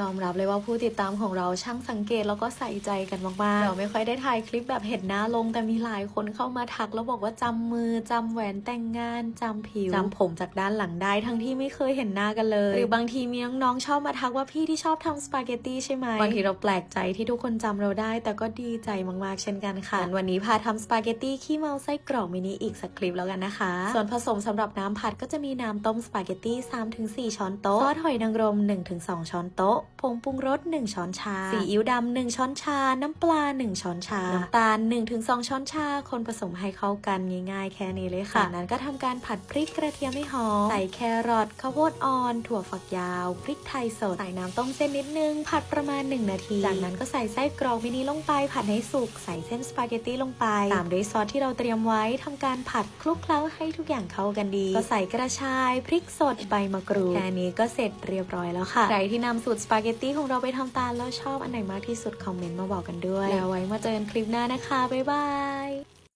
ยอมรับเลยว่าผู้ติดตามของเราช่างสังเกตแล้วก็ใส่ใจกันมากๆเราไม่ค่อยได้ถ่ายคลิปแบบเห็นหน้าลง แต่มีหลายคนเข้ามาทักแล้วบอกว่าจำมือจำแหวนแต่งงานจำผิวจำผมจากด้านหลังได้ทั้งที่ไม่เคยเห็นหน้ากันเลย หรือบางทีมีน้องๆชอบมาทักว่าพี่ที่ชอบทำสปาเกตตี้ใช่ไหมบางทีเราแปลกใจที่ทุกคนจำเราได้ แต่ก็ดีใจมากๆ เช่นกันค่ะงั้นวันนี้พาทำสปาเกตตี้ขี้เมาไส้กรอกมินิอีกสักคลิปแล้วกันนะคะ ส่วนผสมสำหรับน้ำผัดก็จะมีน้ำต้มสปาเกตตี้3-4 ช้อนโต๊ะซอสหอยนางรม 1-2 ช้อนโต๊ะผงปรุงรส 1 ช้อนชาซีอิ๊วดำ1ช้อนชา น้ำปลา 1 ช้อนชา น้ำตาล 1-2 ช้อนชา คนผสมให้เข้ากันง่ายๆ แค่นี้เลยค่ะจากนั้นก็ทำการผัดพริกกระเทียมให้หอม ใส่แครอท ข้าวโพดอ่อน ถั่วฝักยาว พริกไทยสด ใส่น้ำต้มเส้นนิดนึง ผัดประมาณ 1 นาที จากนั้นก็ใส่ไส้กรอกมินิลงไป ผัดให้สุก ใส่เส้นสปาเกตตี้ลงไป ตามด้วยซอสที่เราเตรียมไว้ทำการผัดคลุกเคล้าให้ทุกอย่างเข้ากันดี ก็ใส่กระชาย พริกสด ใบมะกรูด แค่นี้ก็เสร็จเรียบร้อยแล้วค่ะ ใครที่นำสูตรสปาเกตตี้ของเราไปทำตามแล้วชอบอันไหนมากที่สุดคอมเมนต์มาบอกกันด้วย แล้วไว้มาเจอกันคลิปหน้านะคะ บ๊ายบาย